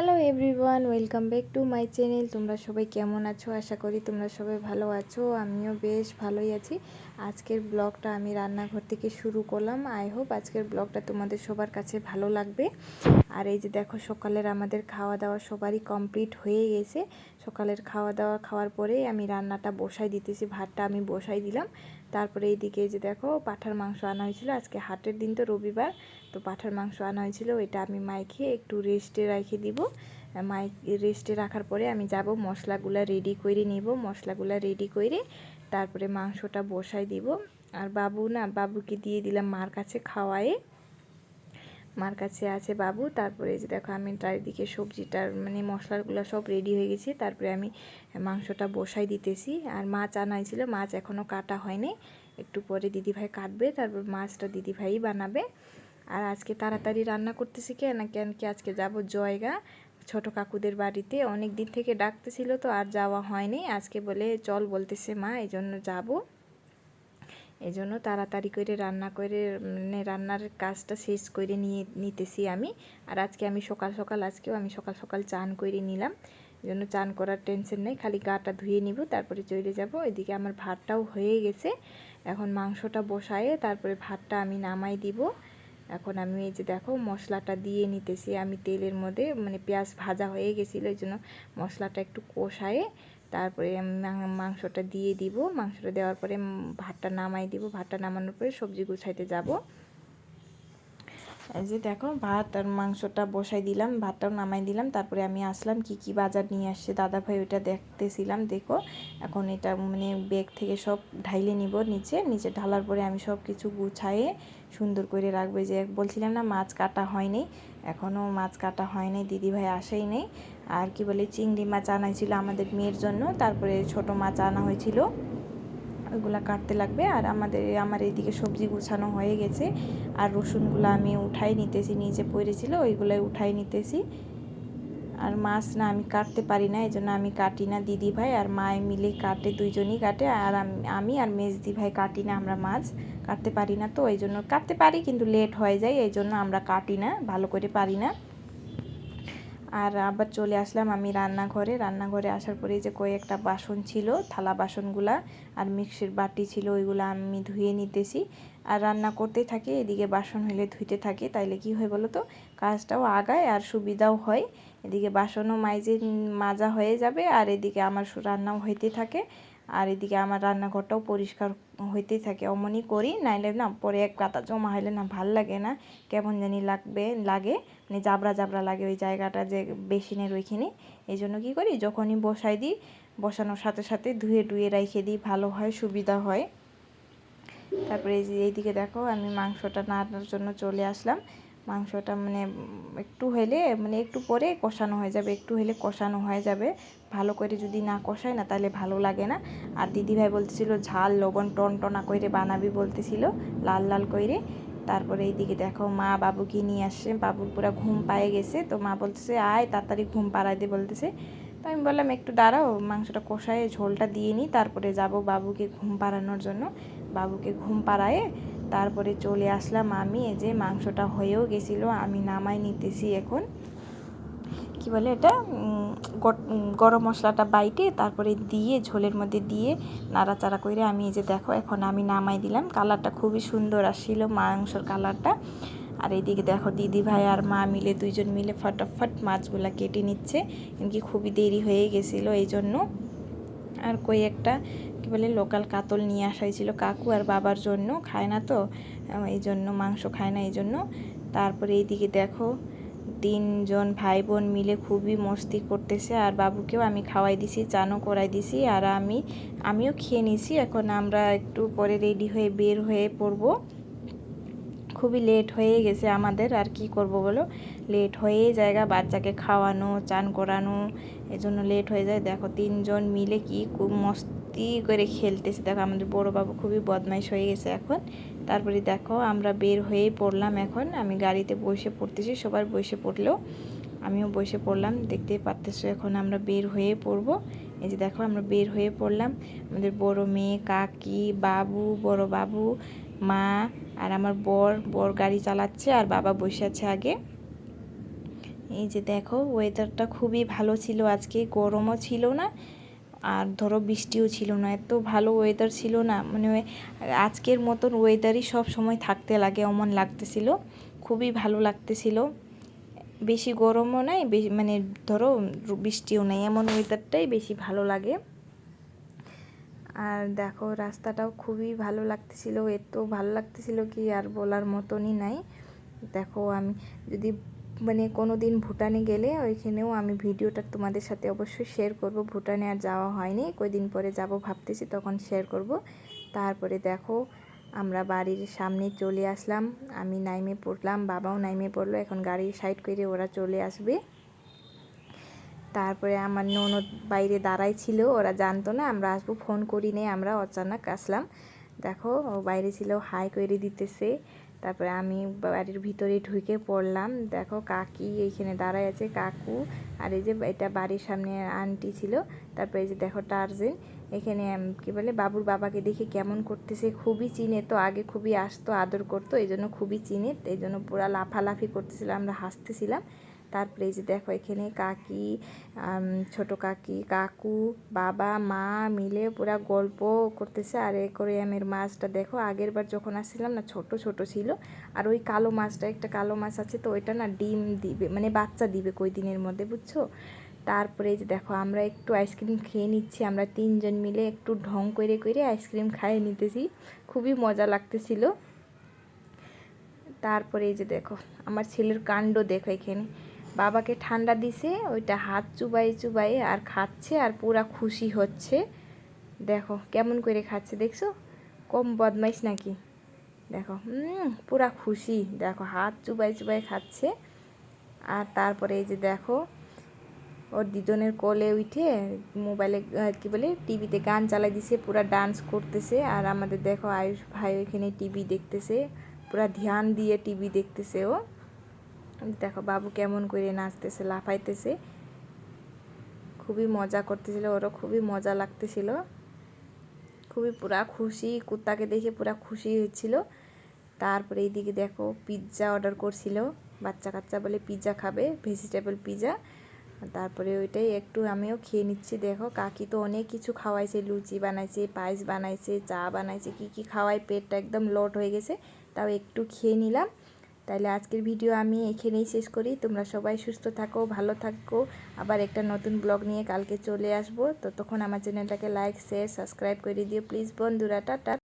Hello everyone welcome back to my channel তোমরা সবাই কেমন আছো? আশা করি তোমরা সবাই ভালো আছো। আমিও বেশ ভালোই আছি। আজকের ব্লগটা আমি রান্নাঘর থেকে শুরু করলাম। আই হোপ আজকের ব্লগটা তোমাদের সবার কাছে ভালো লাগবে। আর এই যে দেখো, সকালের আমাদের খাওয়া দাওয়া সবারই কমপ্লিট হয়ে গেছে। সকালের খাওয়া দাওয়া খাওয়ার পরে আমি রান্নাটা বসাই দিতেছি, ভাতটা আমি বসাই দিলাম। তারপরে এইদিকে যে দেখো, পাঠার মাংস আনা হয়েছিল। আজকে হাটের দিন তো রবিবার, তো পাঠার মাংস আনা হয়েছিল। ওইটা আমি মাইকে একটু রেস্টে রেখে দিব। মাই, রেস্টে রাখার পরে আমি যাব, মশলাগুলা রেডি করে নিব। মশলাগুলা রেডি করে তারপরে মাংসটা বসাই দিব। আর বাবু না, বাবুকে দিয়ে দিলাম মার কাছে খাওয়ায়ে। মার কাছে আছে বাবু, তারপরে যে দেখো আমি চারিদিকে সবজিটার মানে মশলাগুলো সব রেডি হয়ে গেছে, তারপরে আমি মাংসটা বসাই দিতেছি। আর মাছ আনাই ছিল মাছ এখনও কাটা হয়নি। একটু পরে দিদিভাই কাটবে, তারপর মাছটা দিদিভাই বানাবে। আর আজকে তাড়াতাড়ি রান্না করতেছি কেন কেন কি আজকে যাব জয়গা? ছোট কাকুদের বাড়িতে। অনেক দিন থেকে ডাকতেছিল তো, আর যাওয়া হয়নি। আজকে বলে, চল, বলতেছে মা, এই জন্য যাব। এই জন্য তাড়াতাড়ি করে রান্না করে মানে রান্নার কাজটা শেষ করে নিয়ে, নিতেছি আমি। আর আজকে আমি সকাল সকাল, আজকেও আমি সকাল সকাল চান করে নিলাম। এই জন্য চান করার টেনশন নেই, খালি গাটা ধুয়ে নিব, তারপরে চলে যাব। এদিকে আমার ভাতটাও হয়ে গেছে। এখন মাংসটা বসায়ে, তারপরে ভাতটা আমি নামাই দিব। এখন আমি এই যে দেখো মশলাটা দিয়ে নিতেছি। আমি তেলের মধ্যে মানে পেঁয়াজ ভাজা হয়ে গেছিল, এই জন্য মশলাটা একটু কষায়ে তারপরে মাংসটা দিয়ে দিব। মাংসটা দেওয়ার পরে ভাতটা নামাই দিব। ভাতটা নামানোর পরে সবজি গুছাইতে যাব। এই যে দেখো ভাত আর মাংসটা বসাই দিলাম, ভাতটাও নামাই দিলাম। তারপরে আমি আসলাম কি কি বাজার নিয়ে আসছে। দাদা ভাই ওইটা দেখতেছিলাম, দেখো। এখন এটা মানে ব্যাগ থেকে সব ঢাইলে নিব নিচে। নিচে ঢালার পরে আমি সব কিছু গুছায়ে সুন্দর করে রাখবে। যে বলছিলাম না, মাছ কাটা হয়নি এখনও মাছ কাটা হয়নি, দিদিভাই আসেই নেই। আর কি বলে, চিংড়ি মাছ আনা ছিল আমাদের মেয়ের জন্য, তারপরে ছোট মাছ আনা হয়েছিল। ওইগুলো কাটতে লাগবে, আর আমাদের, আমার এইদিকে সবজি গুছানো হয়ে গেছে। আর রসুনগুলো আমি উঠাই নিতেছি, নিচে পড়েছিল, ওইগুলোই উঠাই নিতেছি। আর মাছ না আমি কাটতে পারি না এই জন্য আমি কাটি না, দিদি ভাই আর মায়ে মিলে কাটে, দুইজনই কাটে। আর আমি আর মেজদি ভাই কাটি না আমরা মাছ, কাটতে পারি না তো এই জন্য কাটতে পারি কিন্তু লেট হয়ে যায় এই জন্য আমরা কাটি না, ভালো করে পারি না। আর আবার চলে আসলাম আমি রান্নাঘরে রান্নাঘরে আসার পরে যে কয়েকটা বাসন ছিল, থালা বাসনগুলা আর মিক্সির বাটি ছিল, ওইগুলো আমি ধুয়ে নিতেছি। আর রান্না করতেই থাকি, এদিকে বাসন হলে ধুইতে থাকি, তাইলে কি হয় বলো তো কাজটাও আগায় আর সুবিধাও হয়। এদিকে বাসনও মাইজে মাজা হয়ে যাবে, আর এদিকে আমার রান্নাও হইতে থাকে। আর এদিকে আমার রান্নাঘরটাও পরিষ্কার হইতেই থাকে। অমনই করি, নাইলে না পরে এক কাতা জমা হইলে না ভালো লাগে না। কেমন জানি লাগবে, লাগে। মানে জাবরা জাবরা লাগে ওই জায়গাটা যে বেসিনের ওইখানে। এই জন্য কী করি? যখনই বসাই দিই, বসানোর সাথে সাথে ধুয়ে টুয়ে রেখে দিই, ভালো হয়, সুবিধা হয়। তারপরে এই যে এইদিকে দেখো, আমি মাংসটা নাড়ানোর জন্য চলে আসলাম। মাংসটা মানে একটু হলে মানে একটু পরে কষানো হয়ে যাবে, একটু হলে কষানো হয়ে যাবে। ভালো করে যদি না কষায় না, তাহলে ভালো লাগে না। আর দিদিভাই বলতেছিল, ঝাল, লবণ টন টনা করে বানাবি বলতেছিল, লাল লাল করে তারপরে এইদিকে দেখো, মা বাবুকে নিয়ে আসছে। বাবুর পুরো ঘুম পায়ে গেছে। তো মা বলতেছে, আয়, তাড়াতাড়ি ঘুম পাড়াই দে বলতেছে। তো আমি বললাম, একটু দাঁড়াও, মাংসটা কষায় ঝোলটা দিয়ে নিই তারপরে যাব বাবুকে ঘুম পাড়ানোর জন্য। বাবুকে ঘুম পাড়ায়ে তারপরে চলে আসলাম আমি। এই যে মাংসটা হয়েও গেছিল, আমি নামাই নিতেছি এখন। কি বলে এটা? গরম মশলাটা বাইটে তারপরে দিয়ে, ঝোলের মধ্যে দিয়ে নাড়াচাড়া করে আমি এই যে দেখো এখন আমি নামাই দিলাম। কালারটা খুবই সুন্দর আসছিল মাংসর কালারটা। আর এইদিকে দেখো দিদি ভাই আর মা মিলে দুইজন মিলে ফটাফট মাছগুলা কেটে নিচ্ছে। কি খুবই দেরি হয়ে গেছিল এই জন্য আর কই একটা কী বলে লোকাল কাতল নিয়ে আসা হয়েছিল কাকু আর বাবার জন্য, খায় না তো এই জন্য মাংস খায় না, এই জন্য। তারপরে এইদিকে দেখো, তিনজন ভাই বোন মিলে খুবই মস্তি করতেছে, আর বাবুকেও আমি খাওয়াই দিছি, চানও করাই দিছি, আর আমি, আমিও খেয়ে নিছি। এখন আমরা একটু পরে রেডি হয়ে বের হয়ে পড়ব। খুবই লেট হয়ে গেছে আমাদের, আর কি করব বলো? লেট হয়ে জায়গা বাচ্চাকে খাওয়ানো, চান করানো, এজন্য লেট হয়ে যায়। দেখো, তিনজন মিলে কি খুব মস্তি করে খেলতেছে। দেখো আমাদের বড় বাবু খুবই বদমাইশ হয়ে গেছে এখন। তারপরে দেখো আমরা বের হয়ে পড়লাম এখন। আমি গাড়িতে বসে পড়তেছি, সবার বসে পড়লেও আমিও বসে পড়লাম দেখতে পারতেছো এখন আমরা বের হয়ে পড়ব। এই যে দেখো আমরা বের হয়ে পড়লাম। আমাদের বড় মেয়ে, কাকি, বাবু, বড় বাবু, মা আর আমার বর। বর গাড়ি চালাচ্ছে আর বাবা বসে আছে আগে। এই যে দেখো ওয়েদারটা খুবই ভালো ছিল আজকে, গরমও ছিল না। আর ধরো বৃষ্টিও ছিল না, এত ভালো ওয়েদার ছিল না মানে আজকের মতন ওয়েদারই সব সময় থাকতে লাগে, অমন লাগতেছিল, খুবই ভালো লাগতেছিল। বেশি গরমও নাই, বেশি মানে ধরো বৃষ্টিও নাই, এমন ওয়েদারটাই বেশি ভালো লাগে। আর দেখো রাস্তাটাও খুবই ভালো লাগতেছিল, এত ভালো লাগতেছিল কি আর বলার মতনই নাই। দেখো আমি যদি মানে কোনো দিন ভুটানে গেলে ওইখানেও আমি ভিডিওটা তোমাদের সাথে অবশ্যই শেয়ার করব। ভুটানে আর যাওয়া হয়নি, কয়দিন পরে যাব ভাবতেছি, তখন শেয়ার করব। তারপরে দেখো, আমরা বাড়ির সামনে চলে আসলাম। আমি নাইমে পড়লাম, বাবাও নাইমে পড়ল, এখন গাড়ি সাইড করে ওরা চলে আসবে। তারপরে আমার ননদ বাইরে দাঁড়াই ছিল, ওরা জানতো না, আমরা আসব ফোন করি নেই, আমরা অচানক আসলাম। দেখো, ও বাইরে ছিল, হাই করে দিতেছে। তারপরে আমি বাড়ির ভিতরে ঢুকে পড়লাম। দেখো, কাকি এইখানে দাঁড়ায় আছে, কাকু। আর এই যে এটা বাড়ির সামনে আন্টি ছিল। তারপরে এই যে দেখো, টার্জেন। এখানে কি বলে, বাবুর বাবাকে দেখে কেমন করতেছে, খুবই চিনে তো, আগে খুবই আসতো, আদর করতো এই জন্য খুবই চিনে এই জন্য পুরা লাফালাফি করতেছিল, আমরা হাসতেছিলাম। তারপরে এই যে দেখো এখানে কাকি ছোট কাকি, কাকু, বাবা, মা মিলে পুরা গল্প করতেছে। আর কোরিয়ামের মাছটা দেখো আগের বার যখন আসছিলাম না, ছোট ছোট ছিল। আর ওই কালো মাছটা, একটা কালো মাছ আছে তো, ওইটা না ডিম দিবে মানে বাচ্চা দিবে কই দিনের মধ্যে, বুঝছ? তারপরে যে দেখো, আমরা একটু আইসক্রিম খেয়ে নিচ্ছি। আমরা তিনজন মিলে একটু ঢং করে করে আইসক্রিম খাইয়ে নিতেছি। খুবই মজা লাগতেছিল। তারপরে এই যে দেখো, আমার ছেলের কাণ্ড দেখো এখানে। বাবাকে ঠান্ডা দিছে, ওইটা হাত চুবাই চুবাই আর খাচ্ছে আর পুরা খুশি হচ্ছে। দেখো, কেমন করে খাচ্ছে, দেখছ? কম বদমাইশ নাকি? দেখো পুরা খুশি। দেখো, হাত চুবাই চুবাই খাচ্ছে। আর তারপরে এই যে দেখো, ওর দুজনের কোলে উঠে মোবাইলে কি বলে, টিভিতে গান চালাই দিছে, পুরা ডান্স করতেছে। আর আমাদের দেখো, আয়ুষ ভাই ওইখানে টিভি দেখতেছে, পুরা ধ্যান দিয়ে টিভি দেখতেছে ও। দেখো, বাবু কেমন করে নাচতেছে, লাফাইতেছে। খুবই মজা করতেছিল ওরও, খুবই মজা লাগতেছিল। খুবই পুরা খুশি, কুত্তাকে দেখে পুরা খুশি হচ্ছিল। তারপরে এইদিকে দেখো পিৎজা অর্ডার করছিল। বাচ্চা কাচ্চা বলে পিৎজা খাবে ভেজিটেবল পিৎজা তারপরে ওইটাই একটু আমিও খেয়ে নিচ্ছি, দেখো। কাকি তো অনেক কিছু খাওয়াইছে, লুচি বানাইছে, পায়েস বানাইছে, চা বানাইছে, কি কি খাওয়াই পেটটা একদম লট হয়ে গেছে, তাও একটু খেয়ে নিলাম। তাহলে আজকের ভিডিও আমি এখানেই শেষ করি। তোমরা সবাই সুস্থ থাকো, ভালো থাকো। আবার একটা নতুন ব্লগ নিয়ে কালকে চলে আসব। তো তখন আমার চ্যানেলটাকে লাইক শেয়ার সাবস্ক্রাইব করে দিও। প্লিজ বন্ধুরা, টাটা।